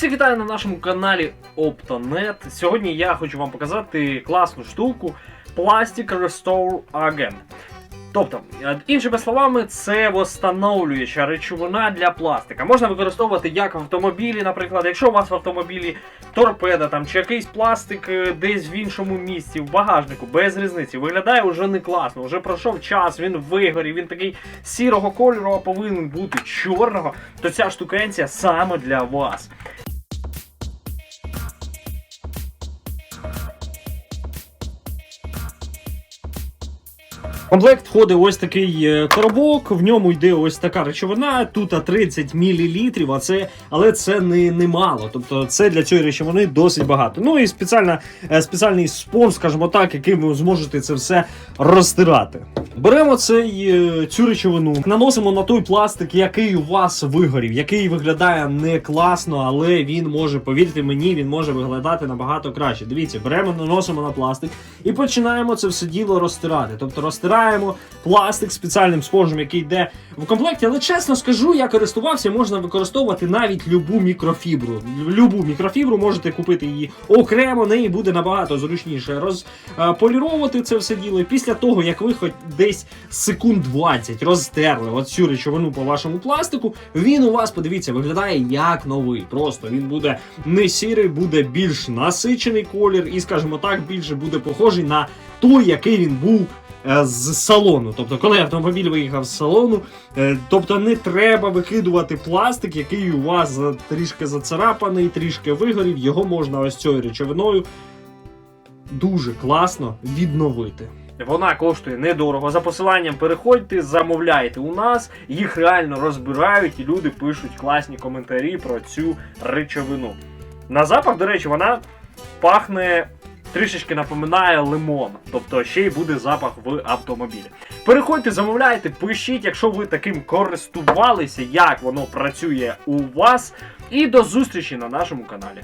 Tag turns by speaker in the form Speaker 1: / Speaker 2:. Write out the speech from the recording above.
Speaker 1: Всіх вітаю на нашому каналі Optonet. Сьогодні я хочу вам показати класну штуку Plastic Restore Agent. Тобто, е, іншими словами, це восстановлююча речовина для пластика. Можна використовувати як в автомобілі, наприклад, якщо у вас в автомобілі торпеда там, чи якийсь пластик е, десь в іншому місці, в багажнику, без різниці, виглядає вже не класно, вже пройшов час, він вигорів, він такий сірого кольору, а повинен бути чорного, то ця штукенція саме для вас. Комплект входить ось такий е, коробок, в ньому йде ось така речовина, тут 30 мл, а це, але це не, не мало. Тобто це для цієї речовини досить багато. Ну і спеціальна, е, спеціальний спонж, скажімо так, яким ви зможете це все розтирати. Беремо цей, е, цю речовину, наносимо на той пластик, який у вас вигорів, який виглядає не класно, але він може, повірте мені, він може виглядати набагато краще. Дивіться, беремо, наносимо на пластик і починаємо це все діло розтирати. Тобто розтираємо пластик спеціальним спонжем, який йде в комплекті. Але чесно скажу, я користувався, можна використовувати навіть любу мікрофібру. Любу мікрофібру можете купити її окремо, неї буде набагато зручніше розполіровувати це все діло. І після того, як ви хоч десь секунд 20 розтерли от цю речовину по вашому пластику, він у вас, подивіться, виглядає як новий. Просто він буде не сірий, буде більш насичений колір, і, скажімо так, більше буде похожий на той, який він був. е, З салону, тобто, коли автомобіль виїхав з салону, е, тобто не треба викидувати пластик, який у вас трішки зацарапаний, трішки вигорів, його можна ось цією речовиною дуже класно відновити. Вона коштує недорого. За посиланням переходьте, замовляйте у нас, їх реально розбирають, і люди пишуть класні коментарі про цю речовину. На запах, до речі, вона пахне. Трішечки напоминає лимон, тобто ще й буде запах в автомобілі. Переходьте, замовляйте, пишіть, якщо ви таким користувалися, як воно працює у вас. І до зустрічі на нашому каналі.